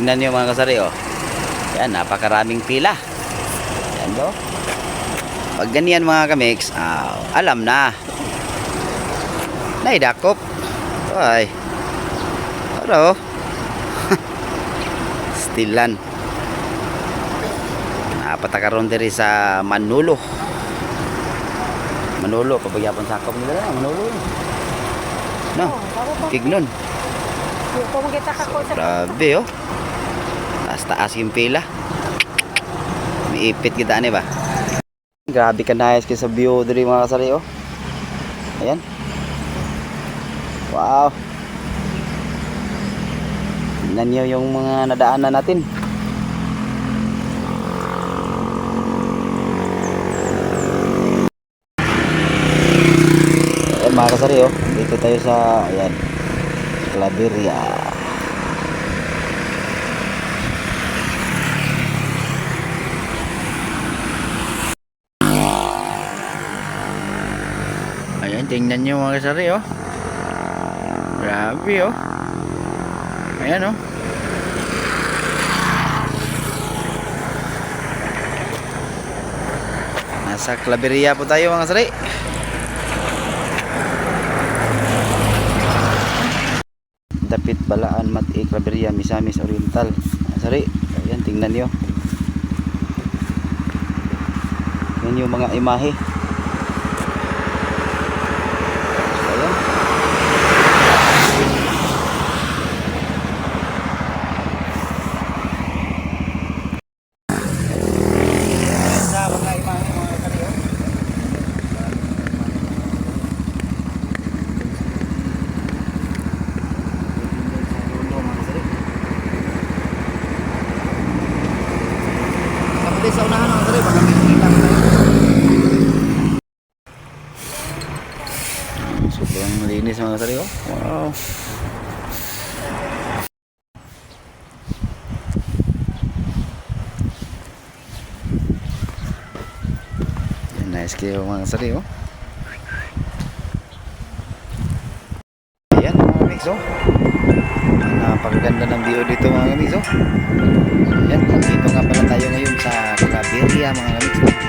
Tingnan nyo mga kasari oh. Yan, napakaraming pila. Yan do. Pag ganyan mga kamix, ah, alam na. Naidakop. Ay. Pero, stilan. Napatakaroon diri sa Manulo. Manulo, pabagyapon sakop nila na, Manulo. No, kignon. Ko sa Grabe oh. Taas yung pila. Miipit kita ni ba? Grabe ka nice kay sa view diri mga kasari oh. Ayan. Wow. Tingnan niyo yung mga nadaanan natin. Ayan mga kasari oh. Dito tayo sa ayan. Claveria. Ayan, tingnan nyo mga kasari, oh. Grabe, oh. Ayan, oh. Nasa Claveria po tayo mga kasari. Dapit Balaan Mati Claveria Misamis Oriental. Sari, ayan tingnan niyo. Yan yung mga imahe. Sa unahan mga kaliyo, baka may kita mo tayo. Sobrang linis mga kaliyo. Wow. Yan, Nice kayo mga kaliyo. Ayan mga mix oh. Napakaganda ng view dito mga mix oh. mga gamit.